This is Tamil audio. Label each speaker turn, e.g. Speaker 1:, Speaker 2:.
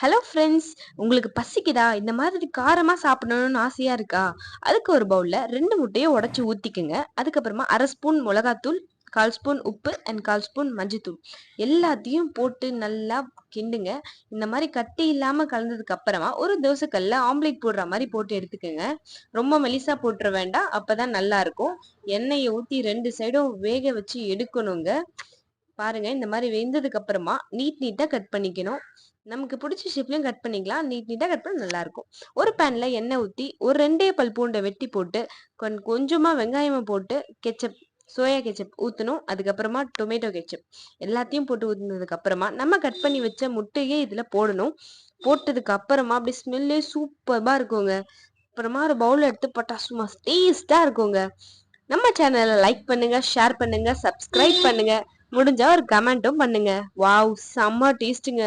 Speaker 1: ஹலோ ஃப்ரெண்ட்ஸ் உங்களுக்கு பசிக்குதா? இந்த மாதிரி காரமாக சாப்பிடணும்னு ஆசையாக இருக்கா? அதுக்கு ஒரு பவுலில் ரெண்டு முட்டையை உடச்சி ஊத்திக்குங்க. அதுக்கப்புறமா அரை ஸ்பூன் மிளகாத்தூள் கால் ஸ்பூன் உப்பு அண்ட் கால் ஸ்பூன் மஞ்சத்தூள். எல்லாத்தையும் போட்டு நல்லா கிண்டுங்க. இந்த மாதிரி கட்டி இல்லாமல் கலந்ததுக்கு அப்புறமா ஒரு தோசைக்கல்ல ஆம்லேட் போடுற மாதிரி போட்டு எடுத்துக்கோங்க. ரொம்ப மெலிசா போட்டுற வேண்டாம். அப்போ தான் நல்லாயிருக்கும் எண்ணெயை ஊற்றி ரெண்டு சைடும் வேக வச்சு எடுக்கணுங்க. பாருங்க இந்த மாதிரி வெந்ததுக்கு அப்புறமா நீட் நீட்டா கட் பண்ணிக்கணும். நமக்கு பிடிச்ச ஷேப்லயும் கட் பண்ணிக்கலாம். நீட் நீட்டாக கட் பண்ண நல்லாயிருக்கும் ஒரு பேனில் எண்ணெய் ஊற்றி ஒரு ரெண்டே பல் பூண்டை வெட்டி போட்டு கொஞ் கொஞ்சமாக வெங்காயமாக போட்டு கெச்சப் சோயா கெச்சப் ஊற்றணும் அதுக்கப்புறமா டொமேட்டோ கெச்சப் எல்லாத்தையும் போட்டு ஊற்றினதுக்கு அப்புறமா நம்ம கட் பண்ணி வச்ச முட்டையே இதில் போடணும். போட்டதுக்கு அப்புறமா அப்படி ஸ்மெல்லே சூப்பராக இருக்குங்க. அப்புறமா ஒரு பவுல் எடுத்து போட்டா சும்மா டேஸ்டாக இருக்குங்க. நம்ம சேனலை லைக் பண்ணுங்க ஷேர் பண்ணுங்க சப்ஸ்கிரைப் பண்ணுங்க. முடிஞ்சா ஒரு கமெண்ட்டும் பண்ணுங்க. வாவ் செம்ம டேஸ்ட்டுங்க